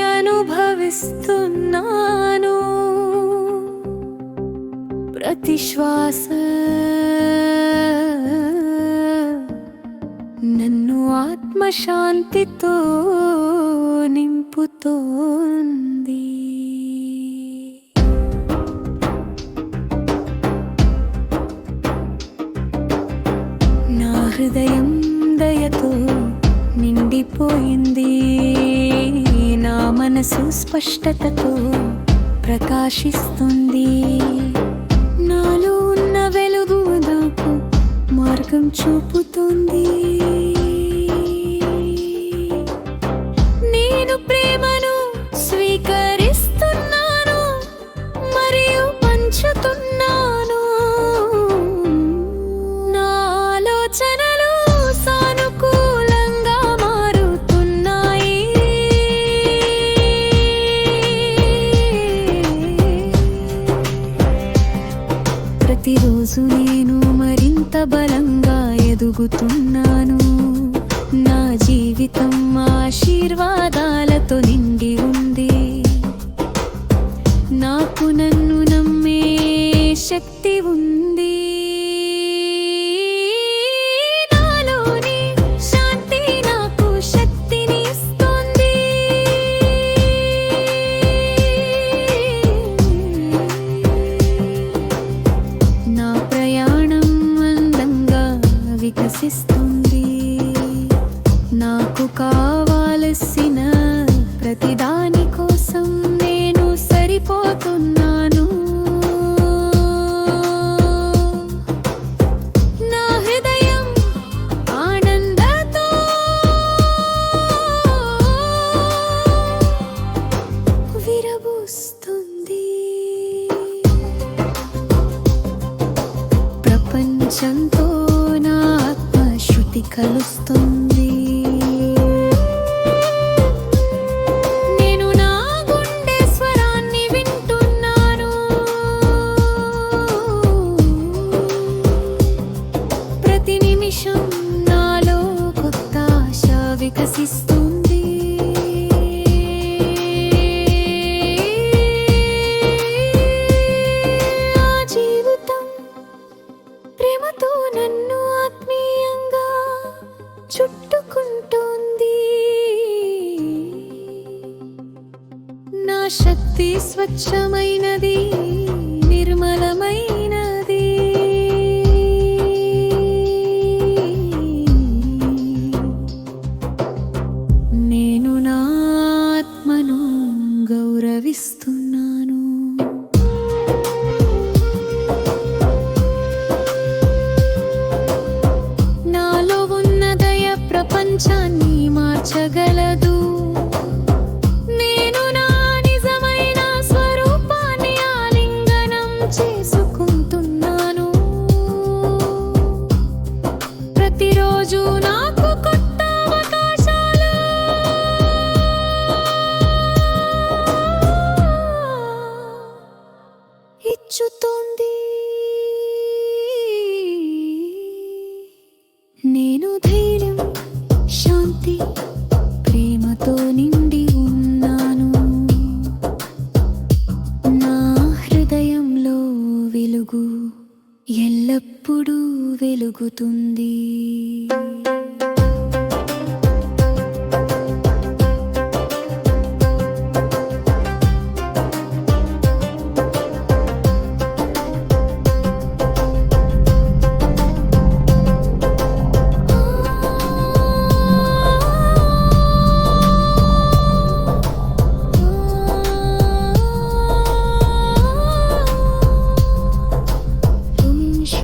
అనుభవిస్తున్నాను. ప్రతి శ్వాస నన్ను ఆత్మశాంతితో నింపుతోంది. నా హృదయం దయతో నిండిపోయింది. నా మనసు స్పష్టతతో ప్రకాశిస్తుంది. నాలో ఉన్న వెలుగు నాకు మార్గం చూపుతుంది. ప్రతిరోజు నేను మరింత బలంగా ఎదుగుతున్నాను. నా జీవితం ఆశీర్వాదాల ప్రపంచంతో నా శృతి కలుస్తుంది నేను నా ప్రేమతో నన్ను ఆత్మీయంగా చుట్టుకుంటోంది. నా శక్తి స్వచ్ఛమైనది నిర్మలమైనది. నేను నా ఆత్మను గౌరవిస్తున్నా. ప్రపంచాన్ని మార్చగలదు. నేను నా నిజమైన స్వరూపాన్ని ఆలింగనం చేసుకుంటున్నాను ప్రేమతో నిండి ఉన్నాను. నా హృదయంలో వెలుగు ఎల్లప్పుడూ వెలుగుతుంది.